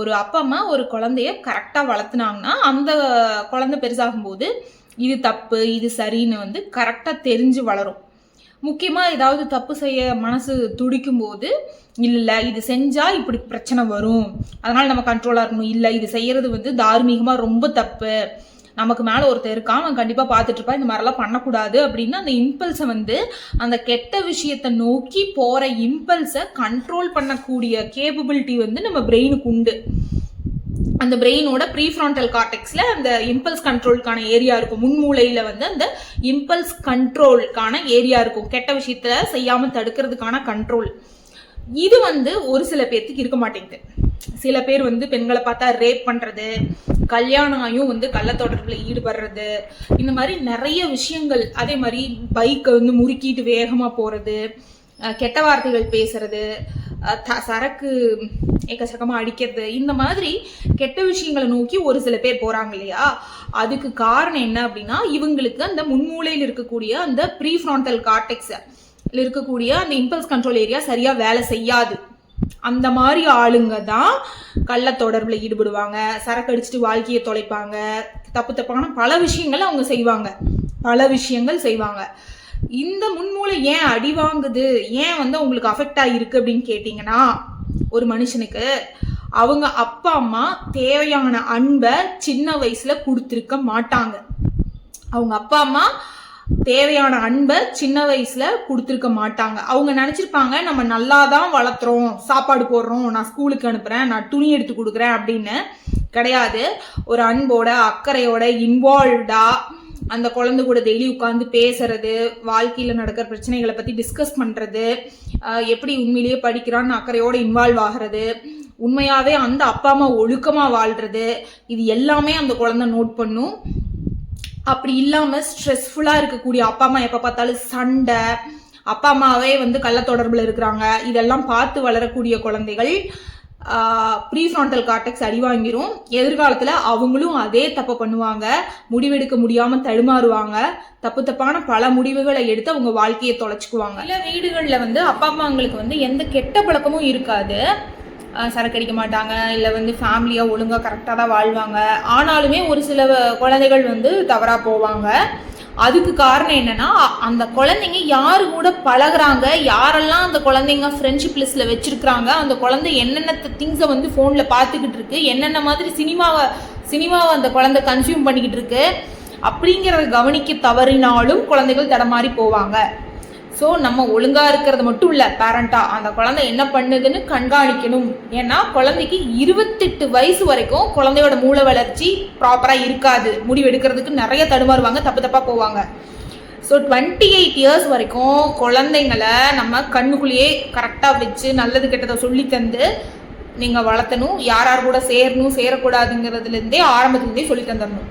ஒரு அப்பா அம்மா ஒரு குழந்தைய கரெக்டாக வளர்த்துனாங்கன்னா அந்த குழந்தை பெருசாகும்போது இது தப்பு இது சரின்னு வந்து கரெக்டாக தெரிஞ்சு வளரும். முக்கியமாக ஏதாவது தப்பு செய்ய மனசு துடிக்கும் போது இல்லை இது செஞ்சால் இப்படி பிரச்சனை வரும். அதனால் நம்ம கண்ட்ரோலாக இருக்கணும். இல்லை இது செய்கிறது வந்து தார்மீகமாக ரொம்ப தப்பு. நமக்கு மேலே ஒருத்தர் இருக்கான் அவன் கண்டிப்பாக பார்த்துட்டு இருப்பான். இந்த மாதிரிலாம் பண்ணக்கூடாது அப்படின்னு அந்த இம்பல்ஸை வந்து அந்த கெட்ட விஷயத்தை நோக்கி போகிற இம்பல்ஸை கண்ட்ரோல் பண்ணக்கூடிய கேப்பபிலிட்டி வந்து நம்ம பிரெயினுக்கு உண்டு. அந்த பிரெயினோட ப்ரீஃப்ரான்டல் கார்டெக்ஸில் அந்த இம்பல்ஸ் கண்ட்ரோலுக்கான ஏரியா இருக்கும். முன்மூளையில் வந்து அந்த இம்பல்ஸ் கண்ட்ரோலுக்கான ஏரியா இருக்கும். கெட்ட விஷயத்த செய்யாமல் தடுக்கிறதுக்கான கண்ட்ரோல் இது வந்து ஒரு சில பேர்த்துக்கு இருக்க மாட்டேங்குது. சில பேர் வந்து பெண்களை பார்த்தா ரேப் பண்ணுறது கல்யாணம் ஆகியும் வந்து கள்ளத்தொடர்பில் ஈடுபடுறது இந்த மாதிரி நிறைய விஷயங்கள். அதே மாதிரி பைக்கை வந்து முறுக்கிட்டு வேகமாக போகிறது கெட்ட வார்த்தைகள் பேசுறது த- சரக்கு எக்கச்சக்கமாக அடிக்கிறது இந்த மாதிரி கெட்ட விஷயங்களை நோக்கி ஒரு சில பேர் போகிறாங்க இல்லையா? அதுக்கு காரணம் என்ன அப்படின்னா இவங்களுக்கு அந்த முன்மூலையில் இருக்கக்கூடிய அந்த ப்ரீஃப்ரான்டல் கார்டெக்ஸ் இருக்கக்கூடிய அந்த இம்பல்ஸ் கண்ட்ரோல் ஏரியா சரியாக வேலை செய்யாது. அந்த மாதிரி ஆளுங்க தான் கள்ள தொடர்பில் ஈடுபடுவாங்க சரக்கு அடிச்சுட்டு வாழ்க்கையை தொலைப்பாங்க தப்பு தப்பான பல விஷயங்கள் அவங்க செய்வாங்க. பல விஷயங்கள் செய்வாங்க. இந்த முன்மூளை ஏன் அடி வாங்குது? ஏன் வந்து உங்களுக்கு அஃபெக்ட் ஆகிருக்கு அப்படின்னு கேட்டிங்கன்னா ஒரு மனுஷனுக்கு அவங்க அப்பா அம்மா தேவையான அன்பை சின்ன வயசுல கொடுத்துருக்க மாட்டாங்க. அவங்க அப்பா அம்மா தேவையான அன்பை சின்ன வயசுல கொடுத்துருக்க மாட்டாங்க. அவங்க நினைச்சிருப்பாங்க நம்ம நல்லா தான் வளர்த்துறோம் சாப்பாடு போடுறோம் நான் ஸ்கூலுக்கு அனுப்புறேன் நான் துணி எடுத்து கொடுக்குறேன் அப்படின்னு கிடையாது. ஒரு அன்போட அக்கறையோட இன்வால்வ்டா அந்த குழந்தை கூட டெய்லி உட்காந்து பேசுறது வாழ்க்கையில் நடக்கிற பிரச்சனைகளை பற்றி டிஸ்கஸ் பண்ணுறது எப்படி உண்மையிலேயே படிக்கிறான்னு அக்கறையோட இன்வால்வ் ஆகிறது உண்மையாகவே அந்த அப்பா அம்மா ஒழுக்கமாக வாழ்கிறது இது எல்லாமே அந்த குழந்தை நோட் பண்ணும். அப்படி இல்லாமல் ஸ்ட்ரெஸ்ஃபுல்லாக இருக்கக்கூடிய அப்பா அம்மா எப்போ பார்த்தாலும் சண்டை அப்பா அம்மாவே வந்து கள்ள தொடர்பில் இருக்கிறாங்க. இதெல்லாம் பார்த்து வளரக்கூடிய குழந்தைகள் ப்ரீஃப்ரான்டல் கார்டெக்ஸ் அடி வாங்கிரும். எதிர்காலத்தில் அவங்களும் அதே தப்பை பண்ணுவாங்க. முடிவெடுக்க முடியாமல் தடுமாறுவாங்க. தப்பு தப்பான பல முடிவுகளை எடுத்து அவங்க வாழ்க்கையை தொலைச்சிக்குவாங்க. சில வீடுகளில் வந்து அப்பா அம்மாங்களுக்கு வந்து எந்த கெட்ட பழக்கமும் இருக்காது. சரக்கு அடிக்க மாட்டாங்க இல்லை வந்து ஃபேமிலியாக ஒழுங்காக கரெக்டாக தான் வாழ்வாங்க. ஆனாலுமே ஒரு சில குழந்தைகள் வந்து தவறாக போவாங்க. அதுக்கு காரணம் என்னன்னா அந்த குழந்தைங்க யாரு கூட பழகுறாங்க யாரெல்லாம் அந்த குழந்தைங்க ஃப்ரெண்ட்ஷிப் லிஸ்ட்ல வச்சிருக்கிறாங்க அந்த குழந்தை என்னென்ன திங்ஸை வந்து ஃபோனில் பார்த்துக்கிட்டு இருக்கு என்னென்ன மாதிரி சினிமாவை சினிமாவை அந்த குழந்தை கன்சியூம் பண்ணிக்கிட்டு இருக்கு அப்படிங்கிறத கவனிக்க தவறினாலும் குழந்தைகள் தடமாறி போவாங்க. ஸோ நம்ம ஒழுங்காக இருக்கிறது மட்டும் இல்லை பேரண்ட்டாக அந்த குழந்தை என்ன பண்ணுதுன்னு கண்காணிக்கணும். ஏன்னா குழந்தைக்கு இருபத்தெட்டு வயசு வரைக்கும் குழந்தையோட மூளை வளர்ச்சி ப்ராப்பராக இருக்காது. முடிவு எடுக்கிறதுக்கு நிறைய தடுமாறுவாங்க தப்பு தப்பாக போவாங்க. ஸோ டுவெண்ட்டி எயிட் இயர்ஸ் வரைக்கும் குழந்தைங்களை நம்ம கண்ணுக்குள்ளேயே கரெக்டாக வச்சு நல்லது கெட்டதை சொல்லி தந்து நீங்கள் வளர்த்தணும் யார் யார் கூட சேரணும் சேரக்கூடாதுங்கிறதுலேருந்தே ஆரம்பத்துலேருந்தே சொல்லி தந்துடணும்.